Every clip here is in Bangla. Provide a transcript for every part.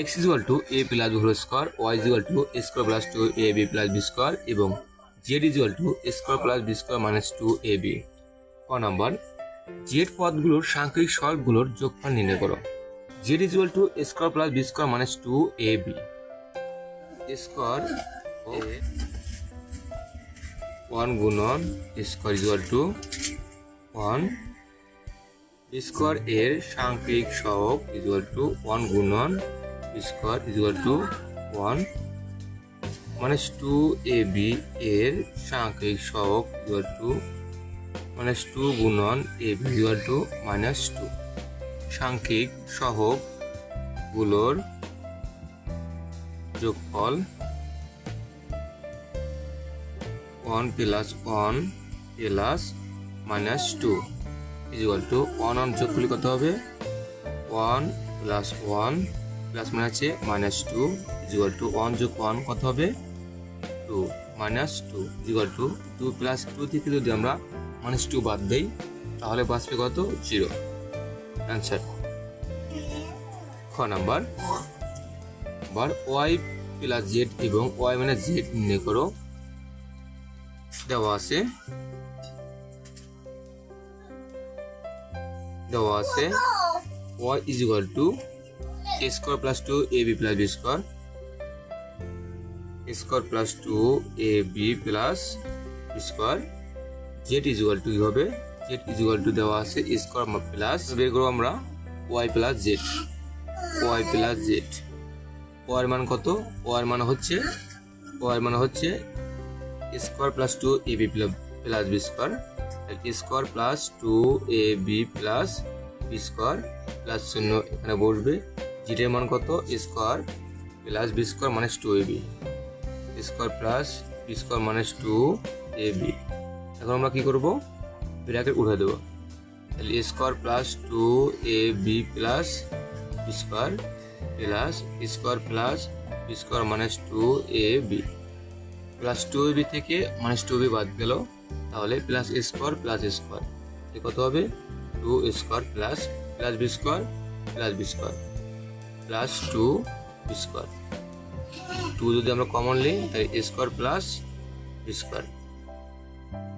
X equal to A plus whole square Y equal to square plus two A B plus B square এবং Z equal to square plus B square minus two A B ক নাম্বার জেড পদগুলোর সাংখ্যিক সহগগুলোর যোগফল নির্ণয় করো। Z equal to square plus B square minus two A B square one গুণন square equal to one square এর সাংখ্যিক সহগ ইজুয়াল টু ওয়ান গুণন square equal to one minus two A B এর সাংখ্যিক সহগ ইজুয়াল টু মাইনাস টু গুণন A B equal to minus two. সাংখ্যিক সহগগুলোর যোগফল one plus one plus minus two equal to one one যোগ করলে কত হবে? ওয়ান প্লাস ওয়ান প্লাস মানে আছে minus two equal to one যোগ ওয়ান কত হবে? Two minus two equal to two plus two থেকে যদি আমরা মাইনাস টু বাদ দেই, তাহলে বাঁচবে কত? জিরো অ্যান্সার খ নাম্বার। বার ওয়াই প্লাস জেড এবং ওয়াই মাইনাস জেড নির্ণয় করো। দেওয়া আছে। দেওয়া আছে। Y is equal to square plus two A B plus B square square plus two A B plus square Z is equal to কি হবে? জেড ইজ ইকুয়াল টু দেওয়া আছে স্কোয়ার প্লাস বের করব আমরা Y plus Z Y plus Z war মান কত? ওয়ার মান হচ্ছে ওয়ার মান হচ্ছে square plus two A B plus B square square plus two A B plus B square plus শূন্য এখানে বসবে। জিটের মান কত? Square plus B square minus two A B. Square plus B square minus two A B. এখন আমরা কী করব? ব্র্যাকেট উঠে দেবো। তাহলে square plus two A B plus square plus square plus B square minus two A B. Plus two A B থেকে মাইনাস টু বি বাদ গেল। তাহলে plus square plus square. A কত হবে? Two square plus plus B square plus B square. Plus two square two যদি আমরা কমন নিই তাহলে স্কোয়ার প্লাস স্কোয়ার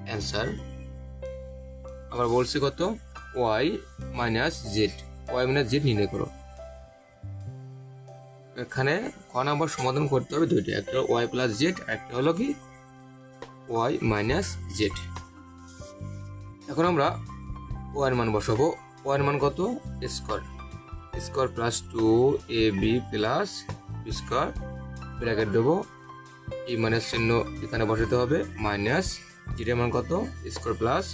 অ্যান্সার আমরা বলছি কত? Y minus Z Y minus Z নির্ণয় করো। এখানে ক নাম্বার সমাধান করতে হবে দুইটা, একটা ওয়াই প্লাস জেড একটা হলো কি? ওয়াই মাইনাস জেড এখন আমরা ওয়ার মান বসাবো। ওয়ার মান কত? Square square plus two A B plus B square bracket দেবো। এই মাইনাস চিহ্ন এখানে বসাতে হবে, মাইনাস জিটের মান কত? Square plus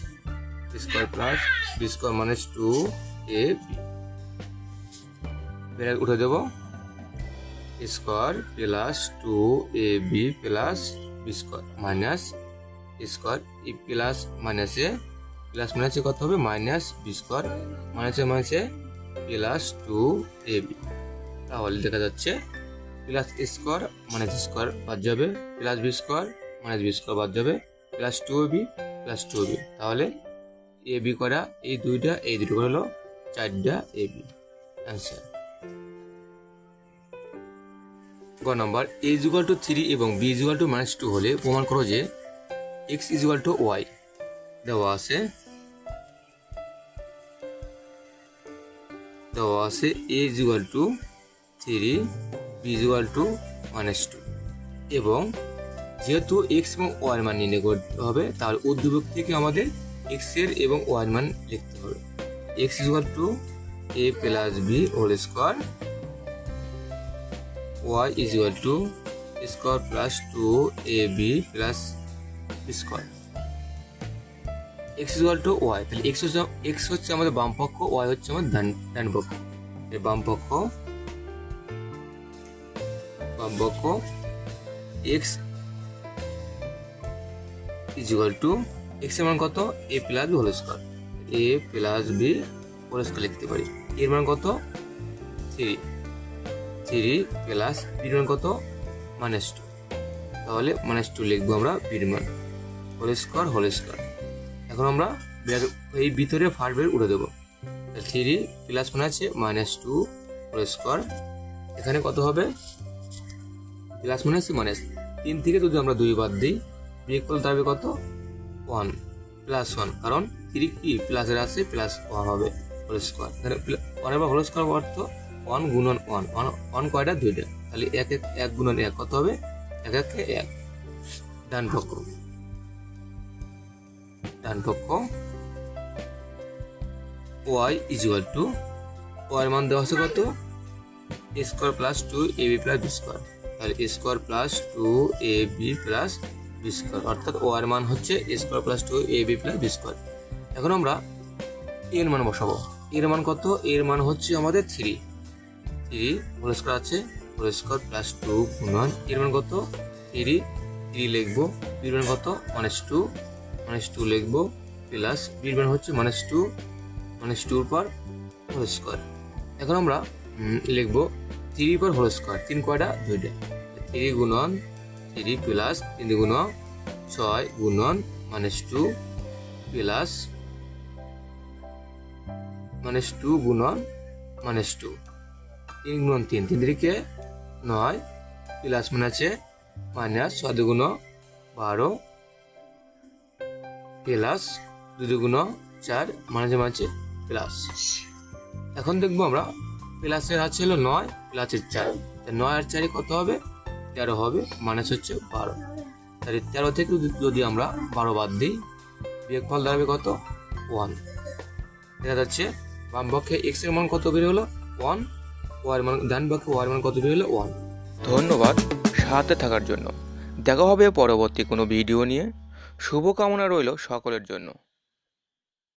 square plus B square minus two A B. Bracket উঠে দেবো। Square plus two A B plus B square minus square E plus মাইনাসে প্লাস মাইনাসে কত হবে? মাইনাস বি স্কোয়ার মাইনাসে মাইনাসে প্লাস টু এ বি তাহলে দেখা যাচ্ছে প্লাস স্কোয়ার মাইনাস স্কোয়ার বাদ যাবে plus B square minus B square বাদ যাবে plus two B plus two B তাহলে এ বি করা এই দুইটা, এই দুটো হলো চারটা এ বি অ্যান্সার গ number A equal to three এবং B equal to minus two হলে প্রমাণ করো যে এক্স ইজুয়াল টু ওয়াই দেওয়া আছে দেওয়া আছে A equal to, three B equal to, minus two. এবং যেহেতু এক্স এবং ওয়াই মান নির্ণয় করতে হবে তার উদ্দীপক থেকে আমাদের এক্সের এবং ওয়াই মান লিখতে হবে। X equal to, A plus B whole square y is equal to square plus 2ab plus square x is equal to y, তাহলে x হচ্ছে x হচ্ছে আমাদের বাম পক্ষ, y হচ্ছে আমাদের ডান ডান পক্ষ। বাম পক্ষ বাম পক্ষ, x is equal to x এর মান কত? a plus B whole square a plus B whole square লিখতে পারি। এর মান কত? থ্রি থ্রি প্লাস বির মান কত? মাইনাস টু তাহলে মাইনাস টু লিখব আমরা বির মান। হোল স্কোয়ার হোল স্কোয়ার এখন আমরা এই ভিতরে ফার্স্ট বের উঠে দেবো। থ্রি প্লাস মানে আছে মাইনাস টু স্কোয়ার এখানে কত হবে? প্লাস মাইনাস মাইনাস তিন থেকে যদি আমরা দুই বাদ দিই বিয়োগফল দাঁড়াবে কত? ওয়ান প্লাস ওয়ান কারণ থ্রি কি? প্লাসের আছে প্লাস ওয়ান হবে হোল স্কোয়ার এখানে ওয়ানের বা হোল স্কোয়ার অর্থ ওয়ান গুণন ওয়ান ওয়ান ওয়ান কয়টা? দুইটা। তাহলে এক এক এক গুণন এক। কত হবে? এক এক এক। ডান পক্ষ। ডান পক্ষ ওয়াই ইজুয়াল টু ওয়াই মান দেওয়া আছে কত? A square plus two A B plus B square তাহলে A square plus two A B plus B square অর্থাৎ ও এর মান হচ্ছে A square plus two A B plus B square এখন আমরা এর মান বসাবো। এর মান কত? এর মান হচ্ছে আমাদের থ্রি থ্রি হোল স্কোয়ার আছে। হোল স্কোয়ার প্লাস টু গুণন এর মান কত? থ্রি থ্রি লিখব। বির মান কত? মাইনাস টু মাইনাস টু লিখব প্লাস বির মান হচ্ছে মাইনাস টু মাইনাস টুর পর হোল স্কোয়ার এখন আমরা লিখব থ্রি পর হোল স্কোয়ার তিন কয়টা? দুইটা। থ্রি গুণন থ্রি প্লাস তিন গুণ ছয় গুণন minus two plus minus two গুণন মাইনাস টু তিন গুণন তিন তিন দিকে নয় প্লাস মানে আছে মাইনাস ছয় দুগুণ বারো প্লাস দুই দুগুণ চার মাঝে মাঝে প্লাস। এখন দেখব আমরা, প্লাসের আছে হলো নয়, প্লাসের চার। নয় আর চারে কত হবে? তেরো হবে, মাইনাস হচ্ছে বারো। তাহলে তেরো থেকে যদি- যদি আমরা বারো বাদ দিই, বিয়োগফল দাঁড়াবে কত? ওয়ান। দেখা যাচ্ছে, বাম পক্ষে এক্সের মান কত বের হলো? ওয়ান। ওয়ার মান ডান পক্ষে ওয়ার মান কত বের হলো? ওয়ান। ধন্যবাদ সাথে থাকার জন্য। দেখা হবে পরবর্তী কোনো ভিডিও নিয়ে। শুভকামনা রইল সকলের জন্য।